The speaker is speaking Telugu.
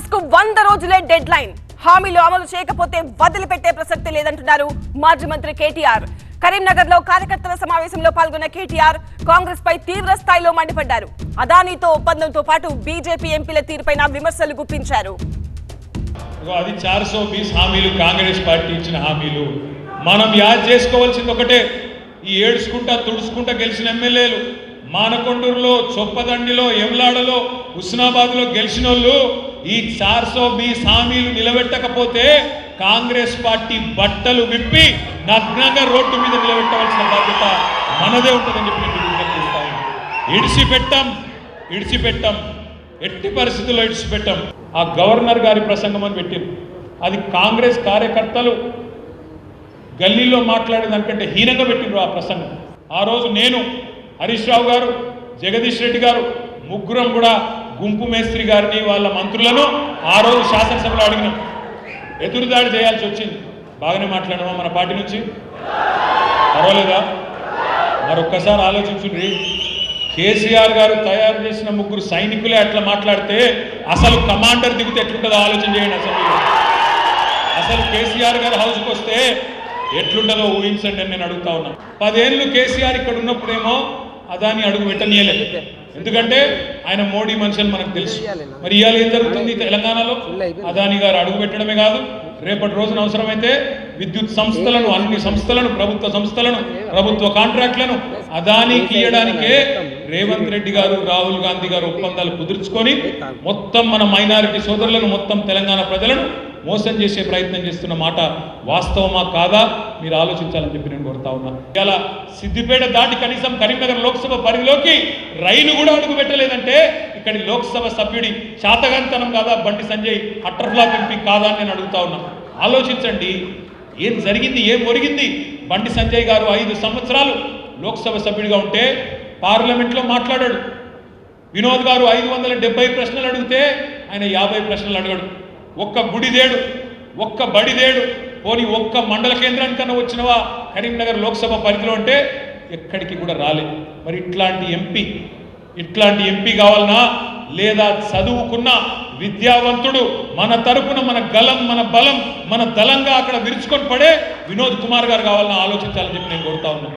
కాంగ్రెస్కు వంద రోజులే డెడ్ లైన్ హామీలు అమలు చేయకపోతే వదిలిపెట్టే ప్రసక్తి లేదంటున్నారు మాజీ మంత్రి కేటీఆర్. కరీంనగర్లో కార్యకర్తల సమావేశంలో పాల్గొన్న కేటీఆర్ కాంగ్రెస్ పై తీవ్ర స్థాయిలో మండిపడ్డారు. అదానీతో ఒప్పందంతో పాటు బీజేపీ ఎంపీల తీరుపైన విమర్శలు గుప్పించారు. అది చార్ సో బీస్ హామీలు కాంగ్రెస్ పార్టీ ఇచ్చిన హామీలు. మనం యాద్ చేసుకోవాల్సింది ఒకటే. ఈ ఏడుచుకుంటా తుడుచుకుంటా గెలిచిన ఎమ్మెల్యేలు. మానకొండూరులో చొప్పదండిలో ఎమ్లాడలో హుస్నాబాద్లో గెలిచిన వాళ్ళు ఈ చార్సో బీస్ హామీలు నిలబెట్టకపోతే కాంగ్రెస్ పార్టీ బట్టలు విప్పి నగ్నంగా రోడ్డు మీద నిలబెట్టవలసిన బాధ్యత మనదే ఉంటుందని చెప్పి నేను ఇడిచిపెట్టాం ఇడిచిపెట్టాం. ఎట్టి పరిస్థితుల్లో ఇడిచిపెట్టాం. ఆ గవర్నర్ గారి ప్రసంగం అని పెట్టింది అది కాంగ్రెస్ కార్యకర్తలు గల్లీలో మాట్లాడే దానికంటే హీనంగా పెట్టిండ్రు ఆ ప్రసంగం. ఆ రోజు నేను హరీష్ రావు గారు జగదీష్ రెడ్డి గారు ముగ్గురం కూడా గుంపు మేస్త్రి గారిని వాళ్ళ మంత్రులను ఆ రోజు శాసనసభలో అడిగినాం. ఎదురుదాడి చేయాల్సి వచ్చింది. బాగానే మాట్లాడమా మన పార్టీ నుంచి? పర్వాలేదా? మరొక్కసారి ఆలోచించుండ్రి. కేసీఆర్ గారు తయారు చేసిన ముగ్గురు సైనికులే అట్లా మాట్లాడితే అసలు కమాండర్ దిగితే ఎట్లుంటుందో ఆలోచన చేయండి అసెంబ్లీలో. అసలు కేసీఆర్ గారు హౌస్కి వస్తే ఎట్లుంటుందో ఊహించండి అని నేను అడుగుతా ఉన్నా. పదేళ్ళు కేసీఆర్ ఇక్కడ ఉన్నప్పుడేమో అదాని అడుగు పెట్టనీయలేదు. ఎందుకంటే ఆయన మోడీ మనిషి అని మనకు తెలుసు. మరి ఇవాళ ఏం జరుగుతుంది తెలంగాణలో? అదాని గారు అడుగు పెట్టడమే కాదు రేపటి రోజున అవసరమైతే విద్యుత్ సంస్థలను అన్ని సంస్థలను ప్రభుత్వ సంస్థలను ప్రభుత్వ కాంట్రాక్ట్లను అదానికి ఇయ్యడానికే రేవంత్ రెడ్డి గారు రాహుల్ గాంధీ గారు ఒప్పందాలు కుదుర్చుకొని మొత్తం మన మైనారిటీ సోదరులను మొత్తం తెలంగాణ ప్రజలను మోసం చేసే ప్రయత్నం చేస్తున్న మాట వాస్తవమా కాదా? మీరు ఆలోచించాలని చెప్పి నేను కోరుతా ఉన్నా. ఇలా సిద్దిపేట దాటి కనీసం కరీంనగర్ లోక్సభ పరిధిలోకి రైలు కూడా అడుగు పెట్టలేదంటే ఇక్కడి లోక్సభ సభ్యుడి శాతగంతనం కాదా? బండి సంజయ్ అట్టర్ఫ్లాక్ ఎంపీ కాదా అని నేను అడుగుతా ఉన్నా. ఆలోచించండి. ఏం జరిగింది? ఏం ఒరిగింది? బండి సంజయ్ గారు ఐదు సంవత్సరాలు లోక్సభ సభ్యుడిగా ఉంటే పార్లమెంట్లో మాట్లాడాడు. వినోద్ గారు ఐదు వందల డెబ్బై ప్రశ్నలు అడిగితే ఆయన యాభై ప్రశ్నలు అడగడు. ఒక్క గుడిదేడు ఒక్క బడిదేడు పోని ఒక్క మండల కేంద్రానికన్నా వచ్చినవా? కరీంనగర్ లోక్సభ పరిధిలో అంటే ఎక్కడికి కూడా రాలేదు మరి ఇట్లాంటి ఎంపీ ఇట్లాంటి ఎంపీ కావాలనా? లేదా చదువుకున్న విద్యావంతుడు మన తరపున మన గలం మన బలం మన దళంగా అక్కడ విరుచుకొని పడే వినోద్ కుమార్ గారు కావాలన్నా ఆలోచించాలని చెప్పి నేను కోరుతా ఉన్నాను.